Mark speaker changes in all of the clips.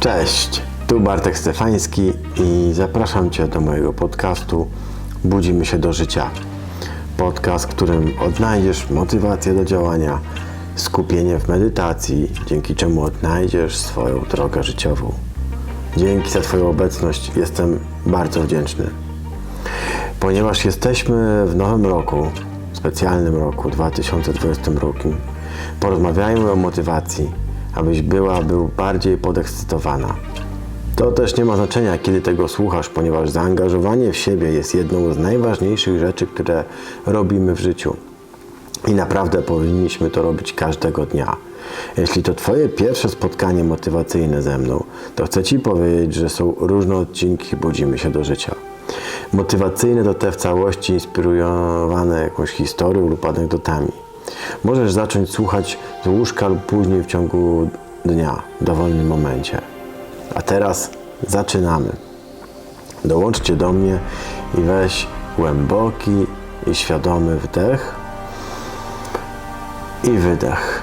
Speaker 1: Cześć, tu Bartek Stefański i zapraszam Cię do mojego podcastu Budzimy się do życia. Podcast, w którym odnajdziesz motywację do działania, skupienie w medytacji, dzięki czemu odnajdziesz swoją drogę życiową. Dzięki za Twoją obecność jestem bardzo wdzięczny. Ponieważ jesteśmy w nowym roku, specjalnym roku 2020 roku, porozmawiajmy o motywacji, abyś była, był bardziej podekscytowana. To też nie ma znaczenia, kiedy tego słuchasz, ponieważ zaangażowanie w siebie jest jedną z najważniejszych rzeczy, które robimy w życiu. I naprawdę powinniśmy to robić każdego dnia. Jeśli to Twoje pierwsze spotkanie motywacyjne ze mną, to chcę Ci powiedzieć, że są różne odcinki Budzimy się do życia. Motywacyjne to te w całości inspirowane jakąś historią lub anegdotami. Możesz zacząć słuchać z łóżka lub później w ciągu dnia, w dowolnym momencie. A teraz zaczynamy. Dołączcie do mnie i weź głęboki i świadomy wdech i wydech.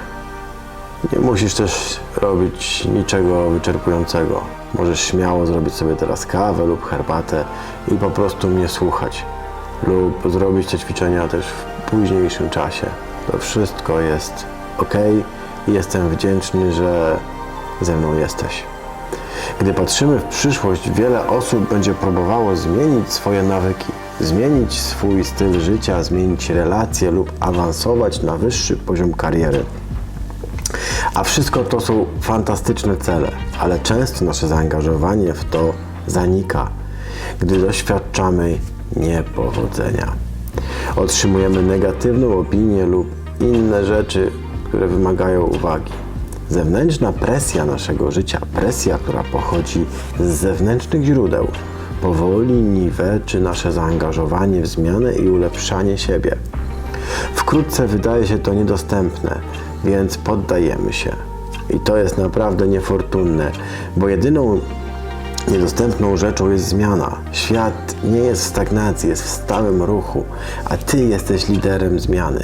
Speaker 1: Nie musisz też robić niczego wyczerpującego. Możesz śmiało zrobić sobie teraz kawę lub herbatę i po prostu mnie słuchać. Lub zrobić te ćwiczenia też w późniejszym czasie. To wszystko jest ok i jestem wdzięczny, że ze mną jesteś. Gdy patrzymy w przyszłość, wiele osób będzie próbowało zmienić swoje nawyki, zmienić swój styl życia, zmienić relacje lub awansować na wyższy poziom kariery. A wszystko to są fantastyczne cele, ale często nasze zaangażowanie w to zanika, gdy doświadczamy niepowodzenia. Otrzymujemy negatywną opinię lub inne rzeczy, które wymagają uwagi. Zewnętrzna presja naszego życia, presja, która pochodzi z zewnętrznych źródeł, powoli niweczy nasze zaangażowanie w zmianę i ulepszanie siebie. Wkrótce wydaje się to niedostępne, więc poddajemy się. I to jest naprawdę niefortunne, bo jedyną niedostępną rzeczą jest zmiana. Świat nie jest w stagnacji, jest w stałym ruchu, a ty jesteś liderem zmiany.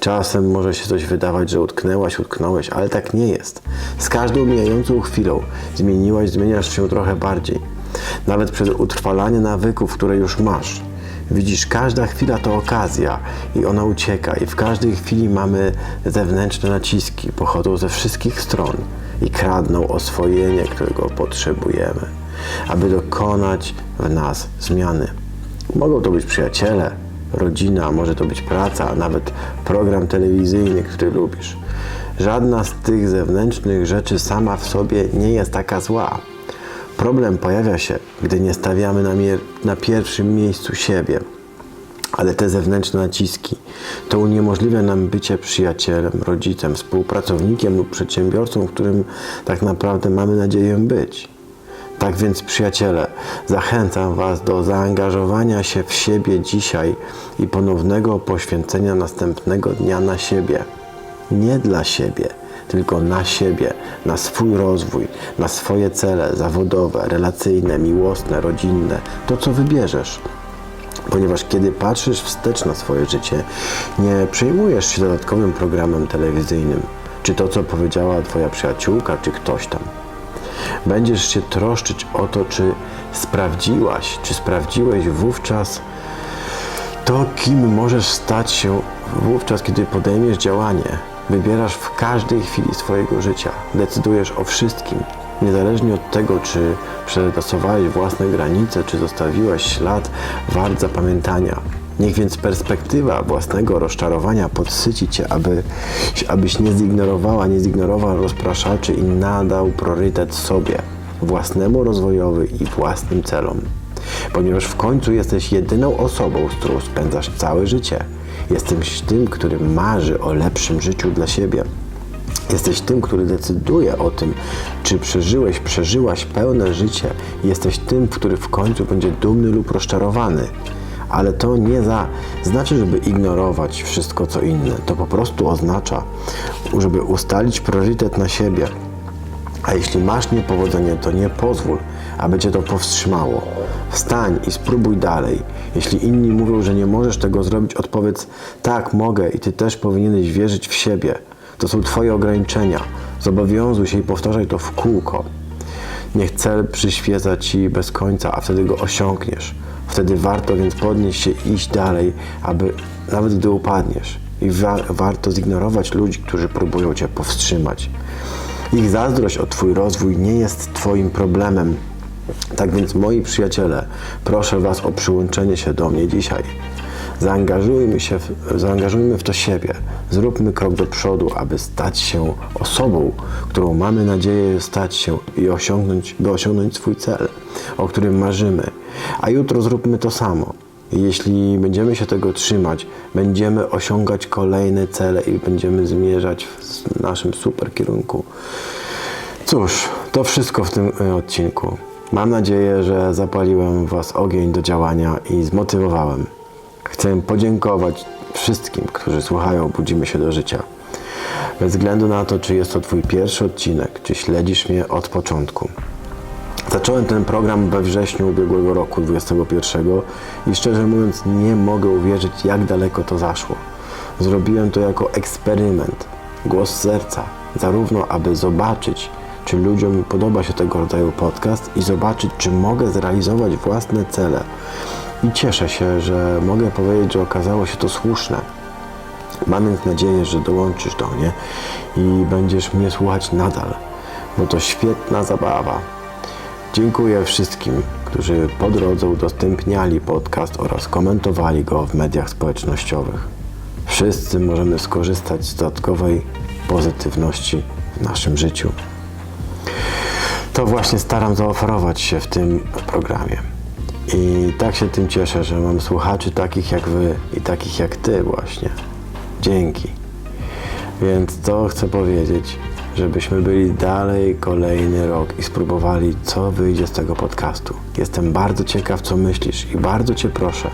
Speaker 1: Czasem może się coś wydawać, że utknęłaś, utknąłeś, ale tak nie jest. Z każdą mijającą chwilą zmieniłaś, zmieniasz się trochę bardziej. Nawet przez utrwalanie nawyków, które już masz. Widzisz, każda chwila to okazja i ona ucieka, i w każdej chwili mamy zewnętrzne naciski, pochodzą ze wszystkich stron i kradną oswojenie, którego potrzebujemy, aby dokonać w nas zmiany. Mogą to być przyjaciele, rodzina, może to być praca, nawet program telewizyjny, który lubisz. Żadna z tych zewnętrznych rzeczy sama w sobie nie jest taka zła. Problem pojawia się, gdy nie stawiamy na, na pierwszym miejscu siebie. Ale te zewnętrzne naciski to uniemożliwia nam bycie przyjacielem, rodzicem, współpracownikiem lub przedsiębiorcą, którym tak naprawdę mamy nadzieję być. Tak więc, przyjaciele, zachęcam Was do zaangażowania się w siebie dzisiaj i ponownego poświęcenia następnego dnia na siebie. Nie dla siebie, tylko na siebie, na swój rozwój, na swoje cele zawodowe, relacyjne, miłosne, rodzinne, to co wybierzesz. Ponieważ kiedy patrzysz wstecz na swoje życie, nie przejmujesz się dodatkowym programem telewizyjnym, czy to, co powiedziała Twoja przyjaciółka, czy ktoś tam. Będziesz się troszczyć o to, czy sprawdziłaś, czy sprawdziłeś wówczas to, kim możesz stać się wówczas, kiedy podejmiesz działanie. Wybierasz w każdej chwili swojego życia, decydujesz o wszystkim, niezależnie od tego, czy przetasowałeś własne granice, czy zostawiłeś ślad wart zapamiętania. Niech więc perspektywa własnego rozczarowania podsyci cię, aby, abyś nie zignorowała, nie zignorował rozpraszaczy i nadał priorytet sobie, własnemu rozwojowi i własnym celom. Ponieważ w końcu jesteś jedyną osobą, z którą spędzasz całe życie. Jesteś tym, który marzy o lepszym życiu dla siebie. Jesteś tym, który decyduje o tym, czy przeżyłeś, przeżyłaś pełne życie. Jesteś tym, który w końcu będzie dumny lub rozczarowany. Ale to nie za, znaczy, żeby ignorować wszystko co inne. To po prostu oznacza, żeby ustalić priorytet na siebie. A jeśli masz niepowodzenie, to nie pozwól, aby cię to powstrzymało. Wstań i spróbuj dalej. Jeśli inni mówią, że nie możesz tego zrobić, odpowiedz tak, mogę i ty też powinieneś wierzyć w siebie. To są twoje ograniczenia. Zobowiązuj się i powtarzaj to w kółko. Niech cel przyświeca Ci bez końca, a wtedy go osiągniesz. Wtedy warto więc podnieść się i iść dalej, aby nawet gdy upadniesz. I wa- warto zignorować ludzi, którzy próbują Cię powstrzymać. Ich zazdrość o Twój rozwój nie jest Twoim problemem. Tak więc, moi przyjaciele, proszę Was o przyłączenie się do mnie dzisiaj. Zaangażujmy się, w, zaangażujmy w to siebie. Zróbmy krok do przodu, aby stać się osobą, którą mamy nadzieję stać się i osiągnąć, by osiągnąć swój cel, o którym marzymy. A jutro zróbmy to samo. Jeśli będziemy się tego trzymać, będziemy osiągać kolejne cele i będziemy zmierzać w naszym super kierunku. Cóż, to wszystko w tym e, odcinku. Mam nadzieję, że zapaliłem Was ogień do działania i zmotywowałem. Chcę podziękować wszystkim, którzy słuchają Budzimy się do życia. Bez względu na to, czy jest to Twój pierwszy odcinek, czy śledzisz mnie od początku. Zacząłem ten program we wrześniu ubiegłego roku 21 i szczerze mówiąc nie mogę uwierzyć, jak daleko to zaszło. Zrobiłem to jako eksperyment, głos serca, zarówno aby zobaczyć, czy ludziom podoba się tego rodzaju podcast i zobaczyć, czy mogę zrealizować własne cele. I cieszę się, że mogę powiedzieć, że okazało się to słuszne. Mam więc nadzieję, że dołączysz do mnie i będziesz mnie słuchać nadal, bo to świetna zabawa. Dziękuję wszystkim, którzy po drodze udostępniali podcast oraz komentowali go w mediach społecznościowych. Wszyscy możemy skorzystać z dodatkowej pozytywności w naszym życiu. To właśnie staram zaoferować się w tym programie. I tak się tym cieszę, że mam słuchaczy takich jak wy i takich jak ty właśnie. Dzięki. Więc to chcę powiedzieć, żebyśmy byli dalej kolejny rok i spróbowali, co wyjdzie z tego podcastu. Jestem bardzo ciekaw, co myślisz i bardzo Cię proszę,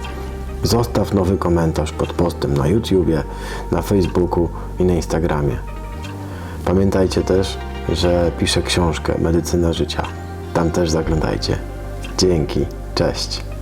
Speaker 1: zostaw nowy komentarz pod postem na YouTubie, na Facebooku i na Instagramie. Pamiętajcie też, że piszę książkę Medycyna Życia. Tam też zaglądajcie. Dzięki. Cześć.